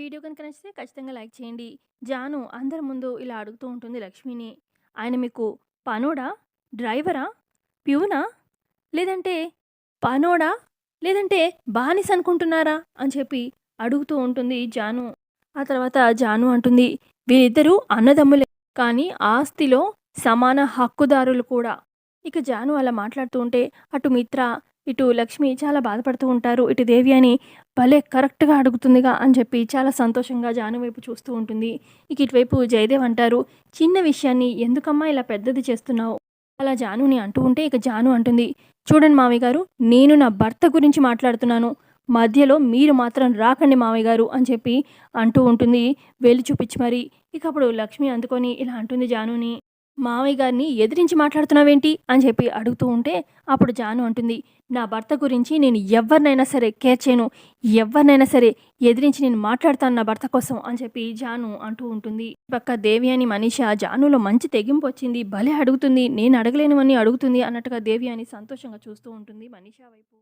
Video కనుక నచ్చితే ఖచ్చితంగా లైక్ చేయండి. జాను అందరి ముందు ఇలా అడుగుతూ ఉంటుంది లక్ష్మిని. ఆయన మీకు పనోడా? డ్రైవరా? ప్యూనా? లేదంటే పనోడా? లేదంటే బానిస్ అనుకుంటున్నారా? అని చెప్పి అడుగుతూ ఉంటుంది జాను. ఆ తర్వాత జాను అంటుంది వీరిద్దరూ అన్నదమ్ములే కానీ ఆస్తిలో సమాన హక్కుదారులు కూడా. ఇక జాను అలా మాట్లాడుతూ ఉంటే అటు మిత్ర, ఇటు లక్ష్మి చాలా బాధపడుతూ ఉంటారు. ఇటు దేవి అని భలే కరెక్ట్‌గా అడుగుతుందిగా అని చెప్పి చాలా సంతోషంగా జాను వైపు చూస్తూ ఉంటుంది. ఇక ఇటువైపు జయదేవ్ అంటారు చిన్న విషయాన్ని ఎందుకమ్మా ఇలా పెద్దది చేస్తున్నావు? అలా జానుని అంటూ ఉంటే ఇక జాను అంటుంది చూడండి మామయ్య గారు నేను నా భర్త గురించి మాట్లాడుతున్నాను. మధ్యలో మీరు మాత్రం రాకండి మావయ్య గారు అని చెప్పి అంటూ ఉంటుంది వేలు చూపించి మరి. ఇక అప్పుడు లక్ష్మి అందుకొని ఇలా అంటుంది జానుని. మావయ్య గారిని ఎదిరించి మాట్లాడుతున్నావేంటి? అని చెప్పి అడుగుతూ ఉంటే అప్పుడు జాను అంటుంది నా భర్త గురించి నేను ఎవరినైనా సరే కేర్ చేయను. ఎవరినైనా సరే ఎదిరించి నేను మాట్లాడతాను నా భర్త కోసం అని చెప్పి జాను అంటూ ఉంటుంది. పక్క దేవి అని మనీష జానులో మంచి తెగింపు వచ్చింది. భలే అడుగుతుంది. నేను అడగలేనివన్నీ అడుగుతుంది అన్నట్టుగా దేవి అని సంతోషంగా చూస్తూ ఉంటుంది మనీష వైపు.